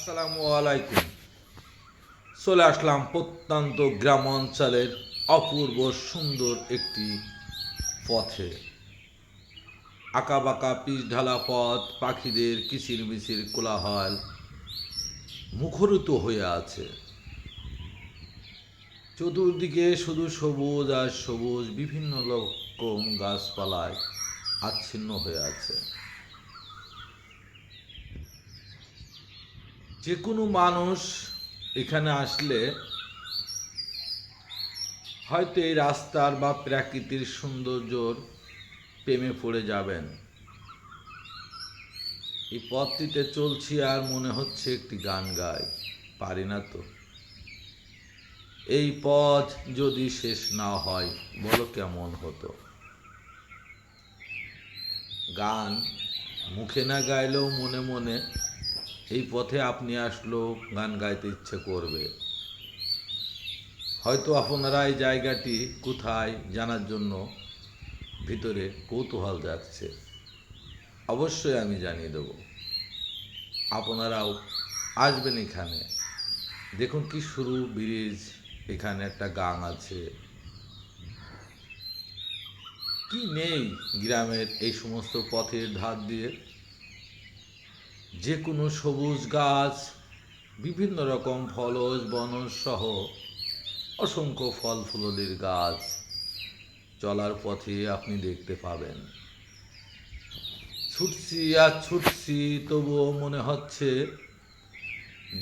আসসালামু আলাইকুম। চলে আসলাম প্রত্যন্ত গ্রাম অঞ্চলের অপূর্ব সুন্দর একটি পথে। আঁকা বাঁকা পিচ ঢালা পথ, পাখিদের কিচির মিচির কোলাহল মুখরিত হয়ে আছে। চতুর্দিকে শুধু সবুজ আর সবুজ, বিভিন্ন রকম গাছপালায় আচ্ছিন্ন হয়ে আছে। যে কোনো মানুষ এখানে আসলে হয়তো এই রাস্তার বা প্রাকৃতিক সৌন্দর্যর প্রেমে পড়ে যাবেন। এই পথটিতে চলছি আর মনে হচ্ছে একটি গান গাই, পারি না তো। এই পথ যদি শেষ না হয়, বলো কেমন হতো? গান মুখে না গাইলেও মনে মনে এই পথে আপনি আসলেও গান গাইতে ইচ্ছে করবে। হয়তো আপনারা এই জায়গাটি কোথায় জানার জন্য ভিতরে কৌতূহল যাচ্ছে অবশ্যই আমি জানিয়ে দেব। আপনারাও আসবেন এখানে। দেখুন কি শুরু ব্রিজ, এখানে একটা গান আছে। কি নেই গ্রামের এই সমস্ত পথের ধার দিয়ে? যে কোনো সবুজ গাছ, বিভিন্ন রকম ফলজ বনজ সহ অসংখ্য ফল ফুললির গাছ চলার পথে আপনি দেখতে পাবেন। ছুটছি আর ছুটছি, তবুও মনে হচ্ছে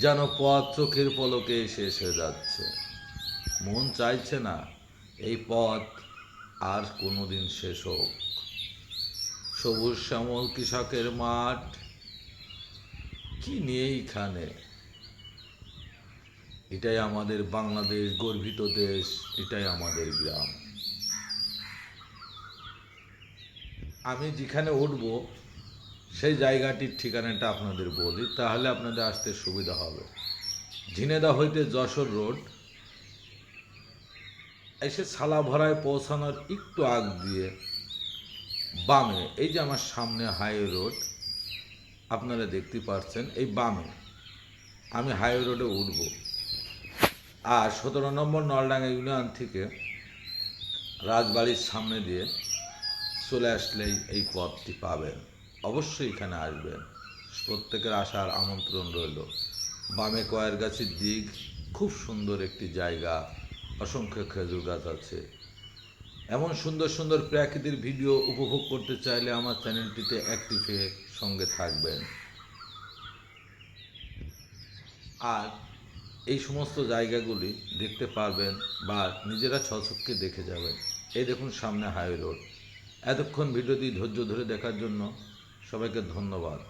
যেন পথ চোখের পলকে শেষ হয়ে যাচ্ছে। মন চাইছে না, এই পথ আর কোনোদিন শেষ হোক। সবুজ শ্যামল কৃষকের মাঠ কি নিয়ে এইখানে এটাই আমাদের বাংলাদেশ গর্বিত দেশ, এটাই আমাদের গ্রাম। আমি যেখানে উঠব, সেই জায়গাটির ঠিকানাটা আপনাদের বলি, তাহলে আপনাদের আসতে সুবিধা হবে। ঝিনেদা হইতে যশোর রোড, এসে সালাভরায় পৌঁছানোর একটু আগ দিয়ে বামে, এই যে আমার সামনে হাইওয়ে রোড আপনারা দেখতে পাচ্ছেন এই বামে। আমি হাইওয়ে রোডে উঠব। আর সতেরো নম্বর নলডাঙ্গা ইউনিয়ন থেকে রাজবাড়ির সামনে দিয়ে চলে আসলেই এই পথটি পাবেন। অবশ্যই এখানে আসবেন। প্রত্যেকের আসার আমন্ত্রণ রইল। বামে কয়ের গাছের দিক, খুব সুন্দর একটি জায়গা। অসংখ্য খেজুর গাছ আছে। এমন সুন্দর সুন্দর প্রাকৃতিক ভিডিও উপভোগ করতে চাইলে আমার চ্যানেলটিতে অ্যাক্টিভ হয়ে সঙ্গে থাকবেন। আর এই সমস্ত জায়গাগুলি দেখতে পারবেন বা নিজেরা ছচককে দেখে যাবেন। এই দেখুন সামনে হাইওয়ে রোড। এতক্ষণ ভিডিওটি ধৈর্য ধরে দেখার জন্য সবাইকে ধন্যবাদ।